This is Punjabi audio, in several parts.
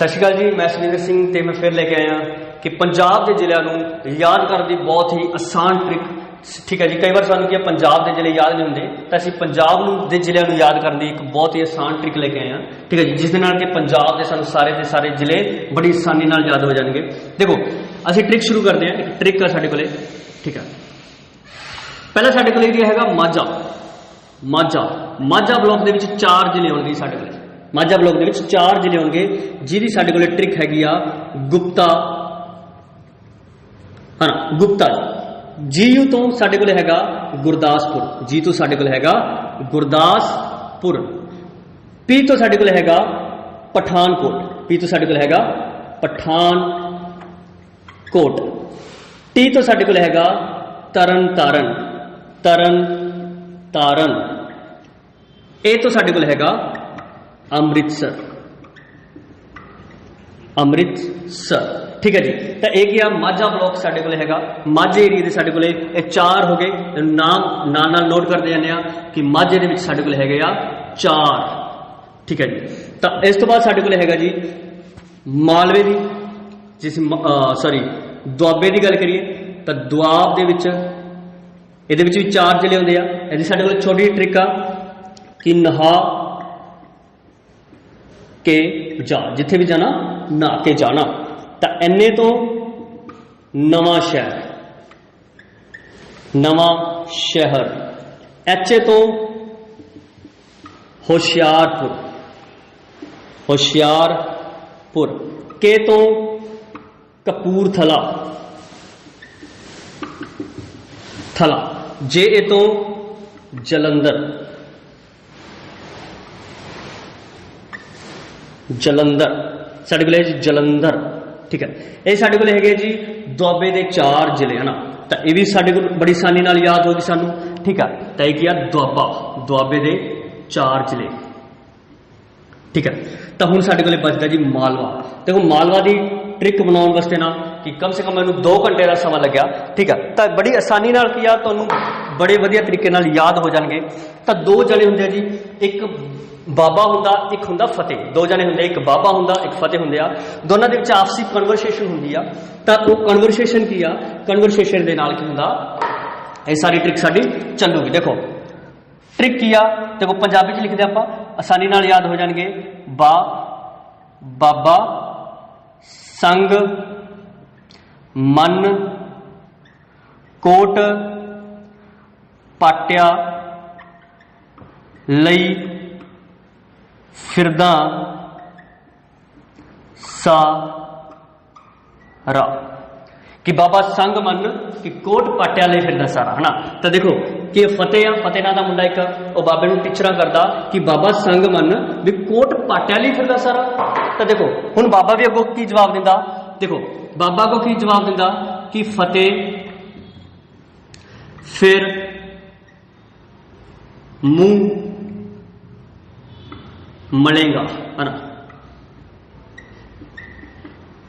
ਸਤਿ ਸ਼੍ਰੀ ਅਕਾਲ ਜੀ, ਮੈਂ ਸੁਰਿੰਦਰ ਸਿੰਘ ਤੇ ਮੈਂ ਫਿਰ ਲੈ ਕੇ ਆਇਆ ਕਿ ਪੰਜਾਬ ਦੇ ਜ਼ਿਲ੍ਹਿਆਂ ਨੂੰ ਯਾਦ ਕਰਨ ਦੀ ਬਹੁਤ ਹੀ ਆਸਾਨ ਟ੍ਰਿਕ ਠੀਕ ਹੈ ਜੀ, ਕਈ ਵਾਰ ਸਾਨੂੰ ਕੀ ਪੰਜਾਬ ਦੇ ਜ਼ਿਲ੍ਹੇ ਯਾਦ ਨਹੀਂ ਹੁੰਦੇ, ਤਾਂ ਅਸੀਂ ਪੰਜਾਬ ਨੂੰ, ਦੇ ਜ਼ਿਲ੍ਹਿਆਂ ਨੂੰ ਯਾਦ ਕਰਨ ਦੀ ਇੱਕ ਬਹੁਤ ਹੀ ਆਸਾਨ ਟ੍ਰਿਕ ਲੈ ਕੇ ਆਏ ਹਾਂ ਠੀਕ ਹੈ ਜੀ, ਜਿਸ ਦੇ ਨਾਲ ਕਿ ਪੰਜਾਬ ਦੇ ਸਾਨੂੰ ਸਾਰੇ ਦੇ ਸਾਰੇ ਜ਼ਿਲ੍ਹੇ ਬੜੀ ਆਸਾਨੀ ਨਾਲ ਯਾਦ ਹੋ ਜਾਣਗੇ। ਦੇਖੋ, ਅਸੀਂ ਟ੍ਰਿਕ ਸ਼ੁਰੂ ਕਰਦੇ ਹਾਂ, ਇੱਕ ਟ੍ਰਿਕ ਹੈ ਸਾਡੇ ਕੋਲੇ, ਠੀਕ ਹੈ। ਪਹਿਲਾਂ ਸਾਡੇ ਕੋਲ ਏਰੀਆ ਹੈਗਾ ਮਾਝਾ ਮਾਝਾ ਮਾਝਾ ਬਲਾਕ ਦੇ ਵਿੱਚ ਚਾਰ ਜ਼ਿਲ੍ਹੇ ਆਉਂਦੇ ਸਾਡੇ ਕੋਲੇ। ਮਾਝਾ ਬਲਾਕ ਦੇ ਵਿੱਚ ਚਾਰ ਜ਼ਿਲ੍ਹੇ ਹੋਣਗੇ, ਜਿਹਦੀ ਸਾਡੇ ਕੋਲੇ ਟ੍ਰਿਕ ਹੈਗੀ ਆ, ਗੁਪਤਾ। ਹਾਂ, ਗੁਪਤਾ ਜੀਯੂ ਤੋਂ ਸਾਡੇ ਕੋਲੇ ਹੈਗਾ ਗੁਰਦਾਸਪੁਰ। ਜੀ ਤੋਂ ਸਾਡੇ ਕੋਲ ਹੈਗਾ ਗੁਰਦਾਸਪੁਰ। ਪੀ ਤੋਂ ਸਾਡੇ ਕੋਲ ਹੈਗਾ ਪਠਾਨਕੋਟ। ਪੀ ਤੋਂ ਸਾਡੇ ਕੋਲ ਹੈਗਾ ਪਠਾਨਕੋਟ। ਟੀ ਤੋਂ ਸਾਡੇ ਕੋਲ ਹੈਗਾ ਤਰਨ ਤਾਰਨ ਤਰਨ ਤਾਰਨ ਇਹ ਤੋਂ ਸਾਡੇ ਕੋਲ ਹੈਗਾ ਅੰਮ੍ਰਿਤਸਰ। ਅੰਮ੍ਰਿਤਸਰ। ਠੀਕ ਹੈ ਜੀ। ਤਾਂ ਇਹ ਕੀ ਆ? ਮਾਝਾ ਬਲਾਕ ਸਾਡੇ ਕੋਲ ਹੈਗਾ। ਮਾਝੇ ਏਰੀਆ ਦੇ ਸਾਡੇ ਕੋਲੇ ਇਹ ਚਾਰ ਹੋ ਗਏ। ਨਾਮ ਨਾਲ ਨਾਲ ਨੋਟ ਕਰਦੇ ਜਾਂਦੇ ਆ ਕਿ ਮਾਝੇ ਦੇ ਵਿੱਚ ਸਾਡੇ ਕੋਲ ਹੈਗੇ ਆ ਚਾਰ। ਠੀਕ ਹੈ ਜੀ। ਤਾਂ ਇਸ ਤੋਂ ਬਾਅਦ ਸਾਡੇ ਕੋਲ ਹੈਗਾ ਜੀ ਮਾਲਵੇ ਦੀ, ਜਿਸ ਸੌਰੀ ਦੁਆਬੇ ਦੀ ਗੱਲ ਕਰੀਏ, ਤਾਂ ਦੁਆਬ ਦੇ ਵਿੱਚ ਇਹਦੇ ਵਿੱਚ ਵੀ ਚਾਰ ਜ਼ਿਲ੍ਹੇ ਹੁੰਦੇ ਆ। ਇਹਦੀ ਸਾਡੇ ਕੋਲ ਛੋਟੀ ਜਿਹੀ ਟ੍ਰਿਕ ਆ ਕਿ ਨਹਾ ਕੇ ਜਾ, ਜਿੱਥੇ ਵੀ ਜਾਣਾ ਨਾ ਕੇ ਜਾਣਾ। ਤਾਂ ਐਨੇ ਤੋਂ ਨਵਾਂ ਸ਼ਹਿਰ। ਨਵਾਂ ਸ਼ਹਿਰ। ਐਚਏ ਤੋਂ ਹੋਸ਼ਿਆਰਪੁਰ। ਹੋਸ਼ਿਆਰਪੁਰ। ਕੇ ਤੋਂ ਕਪੂਰਥਲਾ। ਥਲਾ। ਜੇ ਇਹ ਤੋਂ ਜਲੰਧਰ। ਜਲੰਧਰ। ਸਾਡੇ ਕੋਲ ਜੀ ਜਲੰਧਰ, ਠੀਕ ਹੈ। ਇਹ ਸਾਡੇ ਕੋਲ ਹੈਗੇ ਜੀ ਦੁਆਬੇ ਦੇ ਚਾਰ ਜ਼ਿਲ੍ਹੇ, ਹਨਾ। ਤਾਂ ਇਹ ਵੀ ਸਾਡੇ ਕੋਲ ਬੜੀ ਆਸਾਨੀ ਨਾਲ ਯਾਦ ਹੋ ਗਈ ਸਾਨੂੰ, ਠੀਕ ਆ। ਤਾਂ ਇਹ ਕੀ ਆ? ਦੁਆਬਾ, ਦੁਆਬੇ ਦੇ ਚਾਰ ਜ਼ਿਲ੍ਹੇ। ਠੀਕ ਹੈ। ਤਾਂ ਹੁਣ ਸਾਡੇ ਕੋਲੇ ਬਚਦਾ ਜੀ ਮਾਲਵਾ। ਦੇਖੋ, ਮਾਲਵਾ ਦੀ ਟ੍ਰਿਕ ਬਣਾਉਣ ਵਾਸਤੇ ਨਾ ਕਿ ਕਮ ਸੇ ਕਮ ਮੈਨੂੰ 2 ਘੰਟੇ ਦਾ ਸਮਾਂ ਲੱਗਿਆ, ਠੀਕ ਹੈ ਤਾਂ ਬੜੀ ਆਸਾਨੀ ਨਾਲ ਕੀ ਆ? ਤੁਹਾਨੂੰ ਬੜੇ ਵਧੀਆ ਤਰੀਕੇ ਨਾਲ ਯਾਦ ਹੋ ਜਾਣਗੇ। ਤਾਂ ਦੋ ਜਣੇ ਹੁੰਦੇ ਆ ਜੀ, ਇੱਕ ਬਾਬਾ ਹੁੰਦਾ, ਇੱਕ ਹੁੰਦਾ ਫਤਿਹ। ਦੋ ਜਣੇ ਹੁੰਦੇ, ਇੱਕ ਬਾਬਾ ਹੁੰਦਾ, ਇੱਕ ਫਤਿਹ ਹੁੰਦੇ ਆ। ਦੋਨਾਂ ਦੇ ਵਿੱਚ ਆਪਸੀ ਕਨਵਰਸੇਸ਼ਨ ਹੁੰਦੀ ਆ। ਤਾਂ ਉਹ ਕਨਵਰਸੇਸ਼ਨ ਕੀ ਆ? ਕਨਵਰਸੇਸ਼ਨ ਦੇ ਨਾਲ ਕੀ ਹੁੰਦਾ? ਇਹ ਸਾਰੀ ਟ੍ਰਿਕ ਸਾਡੀ ਚੱਲੂਗੀ। ਦੇਖੋ ਟ੍ਰਿਕ ਕੀ ਆ? ਦੇਖੋ, ਪੰਜਾਬੀ ਚ ਲਿਖਦੇ ਆਪਾਂ, ਆਸਾਨੀ ਨਾਲ ਯਾਦ ਹੋ ਜਾਣਗੇ। ਬਾ, ਬਾਬਾ, ਸੰਗ, ਮਨ, ਕੋਟ, ਪਾਟਿਆ, ਲਈ। ਫਿਰਦਾ ਸਾਰਾ ਕਿ ਬਾਬਾ ਸੰਗ ਮੰਨ ਕਿ ਕੋਟ ਪਾਟਿਆ ਲਈ ਫਿਰਦਾ ਸਾਰਾ, ਹਨਾ? ਤਾਂ ਦੇਖੋ, ਕਿ ਫਤਿਹ ਆ, ਫਤਿਹ ਨਾਂ ਦਾ ਮੁੰਡਾ ਇੱਕ, ਉਹ ਬਾਬੇ ਨੂੰ ਟੀਚਰਾਂ ਕਰਦਾ ਕਿ ਬਾਬਾ ਸੰਗ ਮੰਨ ਵੀ ਕੋਟ ਪਾਟਿਆ ਲਈ ਫਿਰਦਾ ਸਾਰਾ। ਤਾਂ ਦੇਖੋ, ਹੁਣ ਬਾਬਾ ਵੀ ਅੱਗੋਂ ਕੀ ਜਵਾਬ ਦਿੰਦਾ? ਦੇਖੋ, ਬਾਬਾ ਕੋ ਕੀ ਜਵਾਬ ਦਿੰਦਾ? ਕਿ ਫਤਿਹ ਫਿਰ ਮੂੰਹ ਮਲੇਗਾ ਹਨਾ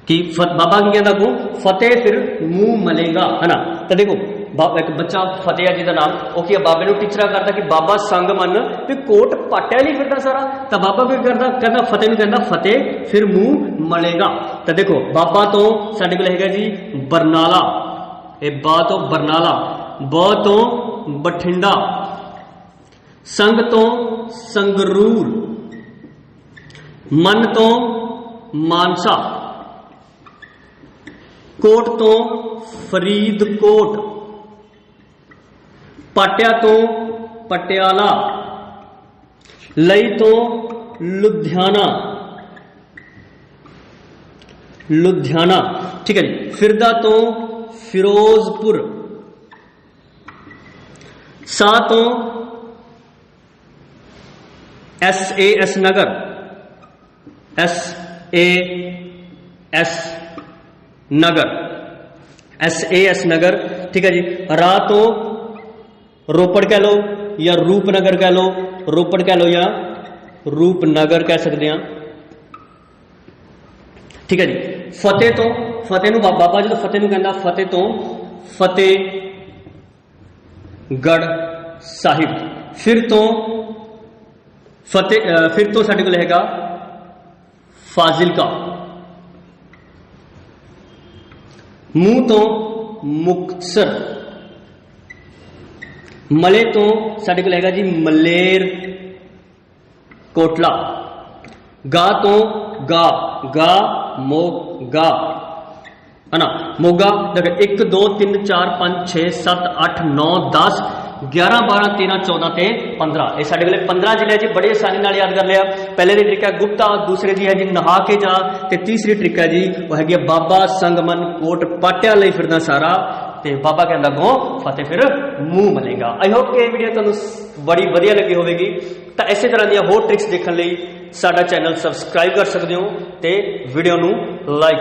ਕਿ ਫਤ ਬਾਬਾ ਕੀ ਕਹਿੰਦਾ ਕੋ ਫਤਿਹ ਫਿਰ ਮੂੰਹ ਮਲੇਗਾ ਹਨਾ ਤਾਂ ਦੇਖੋ, ਬਾ- ਇੱਕ ਬੱਚਾ ਫਤਿਹ ਆ ਜਿਹਦਾ ਨਾਮ, ਉਹ ਕੀ ਆ, ਬਾਬੇ ਨੂੰ ਟੀਚਰਾ ਕਰਦਾ ਕਿ ਬਾਬਾ ਸੰਗ ਮੰਨ ਵੀ ਕੋਟ ਪਾਟਿਆ ਨਹੀਂ ਫਿਰਦਾ ਸਾਰਾ। ਤਾਂ ਬਾਬਾ ਕੀ ਕਰਦਾ, ਕਹਿੰਦਾ, ਫਤਿਹ ਨੂੰ ਕਹਿੰਦਾ, ਫਤਿਹ ਫਿਰ ਮੂੰਹ ਮਲੇਗਾ। ਤਾਂ ਦੇਖੋ, ਬਾਬਾ ਤੋਂ ਸਾਡੇ ਕੋਲ ਹੈਗਾ ਜੀ ਬਰਨਾਲਾ। ਇਹ ਬਾ ਤੋਂ ਬਰਨਾਲਾ, ਬ ਤੋਂ ਬਠਿੰਡਾ। ਸੰਗ ਤੋਂ ਸੰਗਰੂਰ। ਮਨ ਤੋਂ ਮਾਨਸਾ ਕੋਟ ਤੋਂ ਫਰੀਦਕੋਟ ਪਾਟਿਆ ਤੋਂ ਪਟਿਆਲਾ ਲਈ ਤੋਂ ਲੁਧਿਆਣਾ ਲੁਧਿਆਣਾ ਠੀਕ ਹੈ ਜੀ ਫਿਰਦਾ ਤੋਂ ਫਿਰੋਜ਼ਪੁਰ ਸਾ ਤੋਂ S A S Nagar S A S Nagar. S A S Nagar, ਠੀਕ ਹੈ ਜੀ। ਰਾ ਤੋਂ ਰੋਪੜ ਕਹਿ ਲਓ ਜਾਂ ਰੂਪਨਗਰ ਕਹਿ ਲਓ। ਰੋਪੜ ਕਹਿ ਲਓ ਜਾਂ ਰੂਪਨਗਰ ਕਹਿ ਸਕਦੇ ਆ ਠੀਕ ਹੈ ਜੀ। ਫਤਿਹ ਤੋਂ, ਫਤਿਹ ਨੂੰ ਬਾ- ਬਾਬਾ ਜਦੋਂ ਫਤਿਹ ਨੂੰ ਕਹਿੰਦਾ, ਫਤਿਹ ਤੋਂ ਫਤਿਹ ਗੜ ਸਾਹਿਬ। ਫਿਰ ਤੋਂ ਫਤਿਹ ਫਿਰ ਤੋਂ ਸਾਡੇ ਕੋਲ ਹੈਗਾ फाजिलका मूह तो मुक्तसर, मले तो सागा जी मलेर, कोटला, गा तो गा गा मो गा, है ना? मोगा, देखो, एक, दो, तीन, चार, पाँच, छ सत्त अठ नौ, दस 11 12 13 14 ਤੇ 15 ਇਹ ਸਾਡੇ ਵੇਲੇ 15 ਜ਼ਿਲ੍ਹੇ ਜੀ ਬੜੇ ਆਸਾਨੀ ਨਾਲ ਯਾਦ ਕਰ ਲਿਆ ਪਹਿਲੇ ਦੀ ਤਰੀਕਾ ਗੁਪਤਾ ਦੂਸਰੇ ਦੀ ਹੈ ਜੀ ਨਹਾ ਕੇ ਜਾ ਤੇ ਤੀਸਰੀ ਤਰੀਕਾ ਜੀ ਉਹ ਹੈਗੀ ਆ ਬਾਬਾ ਸੰਗਮਨ ਕੋਟ ਪਾਟਿਆ ਲਈ ਫਿਰਦਾ ਸਾਰਾ ਤੇ ਬਾਬਾ ਕਹਿੰਦਾ ਗੋ ਫਤਿਹ ਫਿਰ ਮੂੰਹ ਮਲੇਗਾ ਆਈ ਹੋਪ ਕਿ ਇਹ ਵੀਡੀਓ ਤੁਹਾਨੂੰ ਬੜੀ ਵਧੀਆ ਲੱਗੀ ਹੋਵੇਗੀ ਤਾਂ ਇਸੇ ਤਰ੍ਹਾਂ ਦੀਆਂ ਹੋਰ ਟ੍ਰਿਕਸ ਦੇਖਣ ਲਈ ਸਾਡਾ ਚੈਨਲ ਸਬਸਕ੍ਰਾਈਬ ਕਰ ਸਕਦੇ ਹੋ ਤੇ ਵੀਡੀਓ ਨੂੰ ਲਾਈਕ